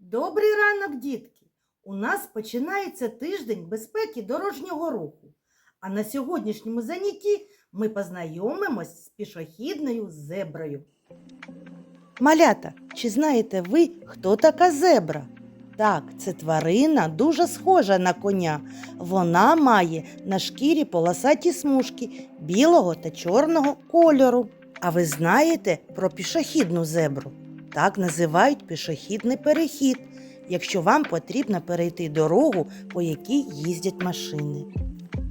Добрий ранок, дітки! У нас починається тиждень безпеки дорожнього руху. А на сьогоднішньому занятті ми познайомимось з пішохідною зеброю. Малята, чи знаєте ви, хто така зебра? Так, це тварина дуже схожа на коня. Вона має на шкірі полосаті смужки білого та чорного кольору. А ви знаєте про пішохідну зебру? Так називають пішохідний перехід, якщо вам потрібно перейти дорогу, по якій їздять машини.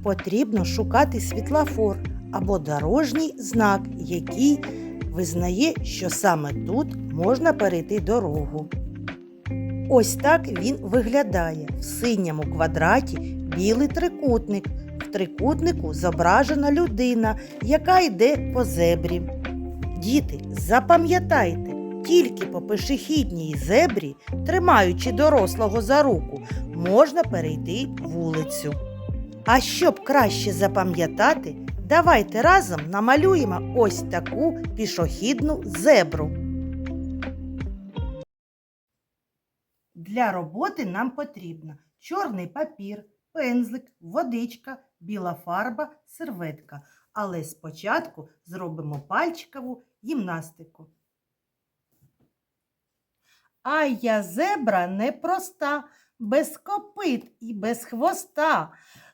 Потрібно шукати світлофор або дорожній знак, який визнає, що саме тут можна перейти дорогу. Ось так він виглядає в синьому квадраті білий трикутник. В трикутнику зображена людина, яка йде по зебрі. Діти, запам'ятайте, тільки по пішохідній зебрі, тримаючи дорослого за руку, можна перейти вулицю. А щоб краще запам'ятати, давайте разом намалюємо ось таку пішохідну зебру. Для роботи нам потрібно чорний папір, пензлик, водичка, біла фарба, серветка. Але спочатку зробимо пальчикову гімнастику. А я зебра непроста, без копит і без хвоста.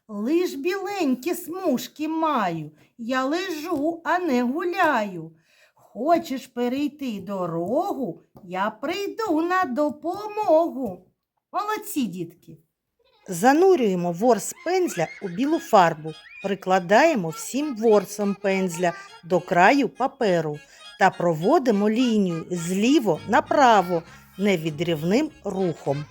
Лиш біленькі смужки маю, я лежу, а не гуляю. Хочеш перейти дорогу, я прийду на допомогу. Молодці, дітки. Занурюємо ворс пензля у білу фарбу, прикладаємо всім ворсом пензля до краю паперу та проводимо лінію зліво направо невідрівним рухом.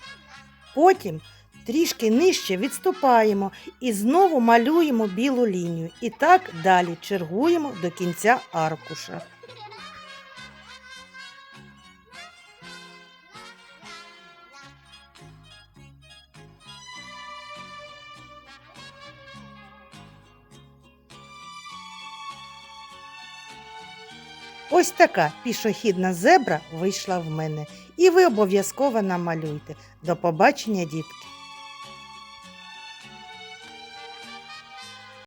Потім трішки нижче відступаємо і знову малюємо білу лінію. І так далі чергуємо до кінця аркуша. Ось така пішохідна зебра вийшла в мене. І ви обов'язково намалюйте. До побачення, дітки!